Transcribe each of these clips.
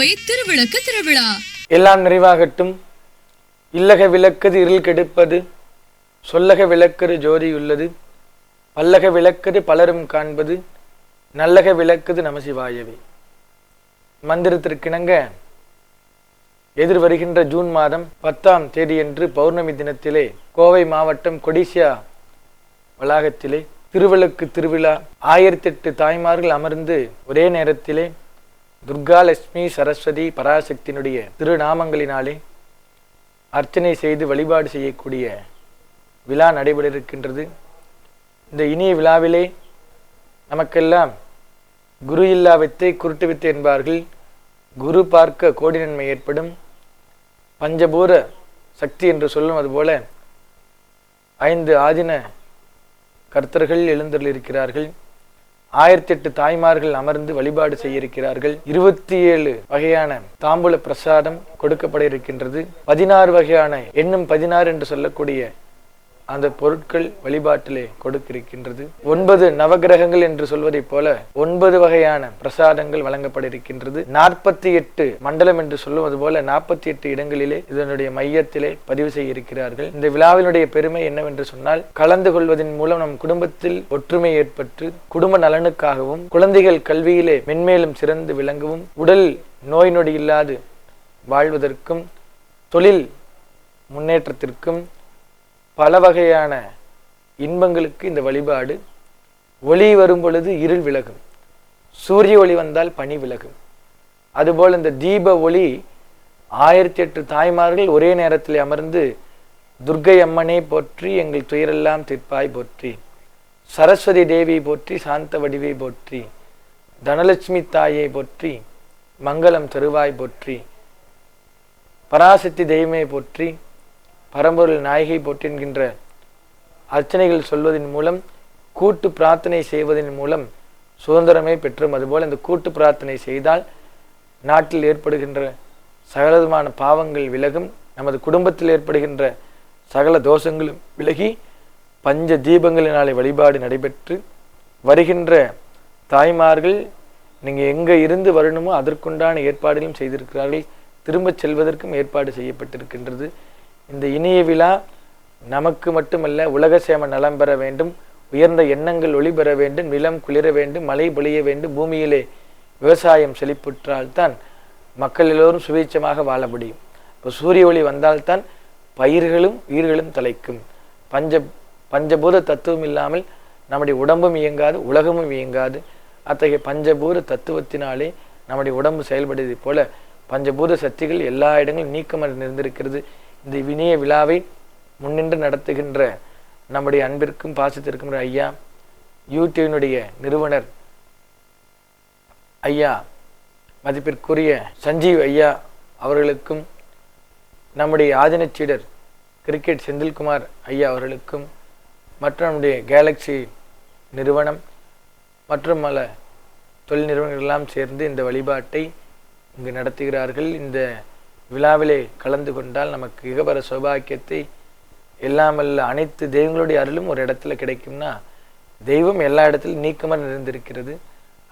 கோவை திருவிளக்கு திருவிழா. எல்லாம் நிறைவாகட்டும். இல்லக விளக்குது இருள் கெடுப்பது. சொல்லக விளக்கது ஜோதியுள்ளது. பல்லக விளக்குது பலரும் காண்பது. நல்லக விளக்குது நமசிவாயவே. மந்திரத்திற்கிணங்க. எதிர் வருகின்ற ஜூன் மாதம் பத்தாம் தேதியன்று பௌர்ணமி தினத்திலே கோவை மாவட்டம் கொடிசியா வளாகத்திலே திருவிளக்கு திருவிழா ஆயிரத்தி எட்டு தாய்மார்கள் அமர்ந்து ஒரே நேரத்திலே துர்கா லட்சுமி சரஸ்வதி பராசக்தியினுடைய திருநாமங்களினாலே அர்ச்சனை செய்து வழிபாடு செய்யக்கூடிய விழா நடைபெற இருக்கின்றது இந்த இனிய விழாவிலே நமக்கெல்லாம் குரு இல்லா வித்தை குருட்டு வித்தை என்பார்கள். குரு பார்க்க கோடி நன்மை ஏற்படும். பஞ்சபூர சக்தி என்று சொல்லும் அதுபோல ஐந்து ஆதின கர்த்தர்கள் எழுந்தருளிருக்கிறார்கள் ஆயிரத்தி எட்டு தாய்மார்கள் அமர்ந்து வழிபாடு செய்ய இருக்கிறார்கள் இருபத்தி ஏழு வகையான தாம்பூல பிரசாதம் கொடுக்கப்பட இருக்கின்றது. பதினாறு வகையான எண்ணும் பதினாறு என்று சொல்லக்கூடிய அந்த பொருட்கள் வழிபாட்டிலே கொடுக்க இருக்கின்றது ஒன்பது நவகிரகங்கள் என்று சொல்வதைப் போல ஒன்பது வகையான பிரசாதங்கள் வழங்கப்பட இருக்கின்றது நாற்பத்தி எட்டு மண்டலம் என்று சொல்லுவது போல நாற்பத்தி எட்டு இடங்களிலே இதனுடைய மையத்திலே பதிவு செய்ய இருக்கிறார்கள் இந்த விழாவினுடைய பெருமை என்னவென்று சொன்னால் கலந்து கொள்வதன் மூலம் நம் குடும்பத்தில் ஒற்றுமை ஏற்பட்டு குடும்ப நலனுக்காகவும் குழந்தைகள் கல்வியிலே மென்மேலும் சிறந்து விளங்கவும் உடல் நோய் நொடி இல்லாது வாழ்வதற்கும் தொழில் முன்னேற்றத்திற்கும் பல வகையான இன்பங்களுக்கு இந்த வழிபாடு. ஒளி வரும் பொழுது இருள் விலகும். சூரிய ஒளி வந்தால் பனி விலகும். அதுபோல் இந்த தீப ஒளி ஆயிரத்தி எட்டு தாய்மார்கள் ஒரே நேரத்தில் அமர்ந்து துர்க்கை அம்மனே போற்றி எங்கள் துயரெல்லாம் தீர்ப்பாய் போற்றி சரஸ்வதி தேவி போற்றி சாந்த வடிவை போற்றி தனலட்சுமி தாயை போற்றி மங்களம் தருவாய் போற்றி பராசக்தி தெய்வமே போற்றி பரம்பொருள் நாயகை போற்றி அர்ச்சனைகள் சொல்வதன் மூலம் கூட்டு பிரார்த்தனை செய்வதன் மூலம் சுதந்திரமே பெற்றும். அதுபோல் இந்த கூட்டு பிரார்த்தனை செய்தால் நாட்டில் ஏற்படுகின்ற சகலவிதமான பாவங்கள் விலகும். நமது குடும்பத்தில் ஏற்படுகின்ற சகல தோஷங்களும் விலகி பஞ்ச தீபங்களினாலே வழிபாடு நடைபெற்று வருகின்ற தாய்மார்கள் நீங்கள் எங்கே இருந்து வரணுமோ அதற்குண்டான ஏற்பாடுகளும் செய்திருக்கிறார்கள். திரும்பச் செல்வதற்கும் ஏற்பாடு செய்யப்பட்டிருக்கின்றது. இந்த இனிய விழா நமக்கு மட்டுமல்ல உலக சேம நலம் பெற வேண்டும் உயர்ந்த எண்ணங்கள் ஒளி பெற வேண்டும் நிலம் குளிர வேண்டும் மழை பொழிய வேண்டும் பூமியிலே விவசாயம் செழிப்புற்றால்தான் மக்கள் எல்லோரும் சுவீச்சமாக வாழ முடியும். இப்போ சூரிய ஒளி வந்தால்தான் பயிர்களும் உயிர்களும் தலைக்கும். பஞ்ச பஞ்சபூத தத்துவம் இல்லாமல் நம்முடைய உடம்பும் இயங்காது உலகமும் இயங்காது. அத்தகைய பஞ்சபூத தத்துவத்தினாலே நம்முடைய உடம்பு செயல்படுவதைப் போல பஞ்சபூத சக்திகள் எல்லா இடங்களும் நீக்கமாக இருந்திருக்கிறது இந்த வினய விழாவை முன்னின்று நடத்துகின்ற நம்முடைய அன்பிற்கும் பாசத்திற்கும் ஐயா யூடியூபினுடைய நிறுவனர் ஐயா மதிப்பிற்குரிய சஞ்சீவ் ஐயா அவர்களுக்கும் நம்முடைய ஆதினச்சீடர் கிரிக்கெட் செந்தில்குமார் ஐயா அவர்களுக்கும் மற்றும் நம்முடைய கேலக்ஸி நிறுவனம் மற்றும் பல தொழில் நிறுவனங்கள் எல்லாம் சேர்ந்து இந்த வழிபாட்டை இங்கு நடத்துகிறார்கள். இந்த விழாவிலே கலந்து கொண்டால் நமக்கு இகபர சௌபாக்கியத்தை எல்லாமல்ல அனைத்து தெய்வங்களுடைய அருளும் ஒரு இடத்துல கிடைக்கும்னா தெய்வம் எல்லா இடத்திலும் நீக்கமாக நிறைந்திருக்கிறது.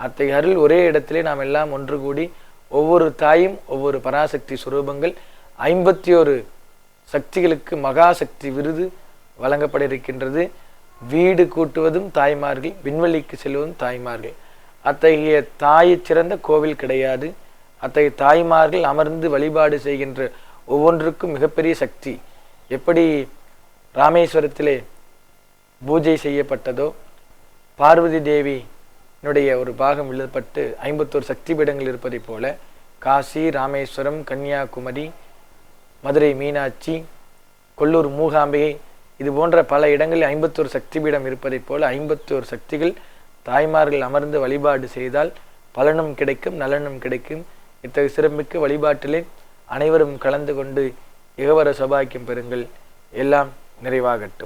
அத்தகைய அருள் ஒரே இடத்திலே நாம் எல்லாம் ஒன்று கூடி ஒவ்வொரு தாயும் ஒவ்வொரு பராசக்தி சுரூபங்கள் ஐம்பத்தி ஒரு சக்திகளுக்கு மகாசக்தி விருது வழங்கப்பட இருக்கின்றது வீடு கூட்டுவதும் தாய்மார்கள் விண்வெளிக்கு செல்வதும் தாய்மார்கள். அத்தகைய தாயை சிறந்த கோவில் கிடையாது. அத்தகைய தாய்மார்கள் அமர்ந்து வழிபாடு செய்கின்ற ஒவ்வொன்றுக்கும் மிகப்பெரிய சக்தி. எப்படி ராமேஸ்வரத்திலே பூஜை செய்யப்பட்டதோ பார்வதி தேவியினுடைய ஒரு பாகம் எழுதப்பட்டு ஐம்பத்தோரு சக்தி பீடங்கள் இருப்பதைப் போல காசி ராமேஸ்வரம் கன்னியாகுமரி மதுரை மீனாட்சி கொல்லூர் மூகாம்பிகை இது போன்ற பல இடங்களில் ஐம்பத்தோரு சக்தி பீடம் இருப்பதைப் போல ஐம்பத்தோரு சக்திகள் தாய்மார்கள் அமர்ந்து வழிபாடு செய்தால் பலனும் கிடைக்கும் நலனும் கிடைக்கும். இத்தகைய சிறப்புமிக்க வழிபாட்டிலே அனைவரும் கலந்து கொண்டு இகவர சபாக்கியம் பெறுங்கள். எல்லாம் நிறைவாகட்டும்.